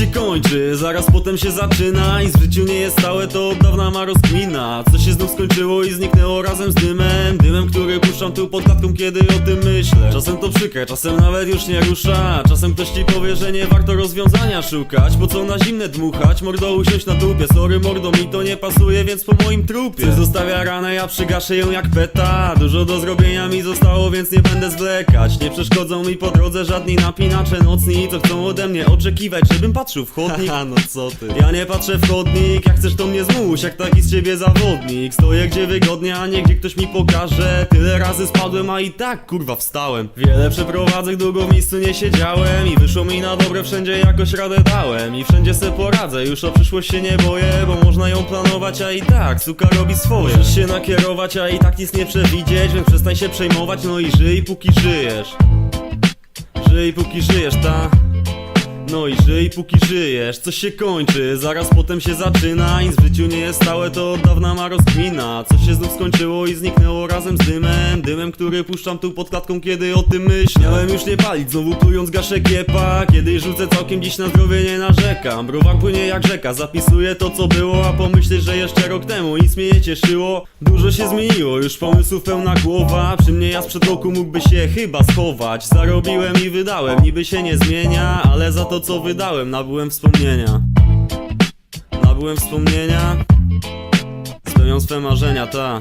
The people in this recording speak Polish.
Się kończy, zaraz potem się zaczyna I w życiu nie jest stałe, to od dawna ma rozkmina. Co się znów skończyło i zniknęło razem z dymem Dymem, który puszczam tu pod klatką, kiedy o tym myślę. Czasem to przykre, czasem nawet już nie rusza. Czasem ktoś ci powie, że nie warto rozwiązania szukać. Po co na zimne dmuchać, mordo usiąść na dupie Sorry mordo, mi to nie pasuje, więc po moim trupie. Coś zostawia ranę, ja przygaszę ją jak peta. Dużo do zrobienia mi zostało, więc nie będę zwlekać. Nie przeszkodzą mi po drodze żadni napinacze nocni Co chcą ode mnie oczekiwać, żebym patrzył w chodnik. No co ty? Ja nie patrzę w chodnik, jak chcesz to mnie zmuś Jak taki z ciebie zawodnik. Stoję gdzie wygodnie, a nie gdzie ktoś mi pokaże. Tyle razy spadłem, a i tak kurwa wstałem. Wiele przeprowadzek, długo w miejscu nie siedziałem I wyszło mi na dobre, wszędzie jakoś radę dałem. I wszędzie se poradzę, już o przyszłość się nie boję Bo można ją planować, a i tak suka robi swoje. Możesz się nakierować, a i tak nic nie przewidzieć Więc przestań się przejmować, no i żyj póki żyjesz. Żyj póki żyjesz, ta no i żyj póki żyjesz, coś się kończy, zaraz potem się zaczyna Nic w życiu nie jest stałe, to od dawna ma rozkmina. Coś się znów skończyło i zniknęło razem z dymem. Dymem, który puszczam tu pod klatką, kiedy o tym myślę Miałem już nie palić, znowu plując gaszę kiepa Kiedy rzucę całkiem dziś na zdrowie nie narzekam. Browar płynie jak rzeka, zapisuję to co było. A pomyśleć, że jeszcze rok temu nic mnie nie cieszyło. Dużo się zmieniło, już pomysłów pełna głowa. Przy mnie ja sprzed roku mógłby się chyba schować. Zarobiłem i wydałem, niby się nie zmienia. Ale za to co wydałem, nabyłem wspomnienia. Nabyłem wspomnienia. Spełnią swe marzenia, ta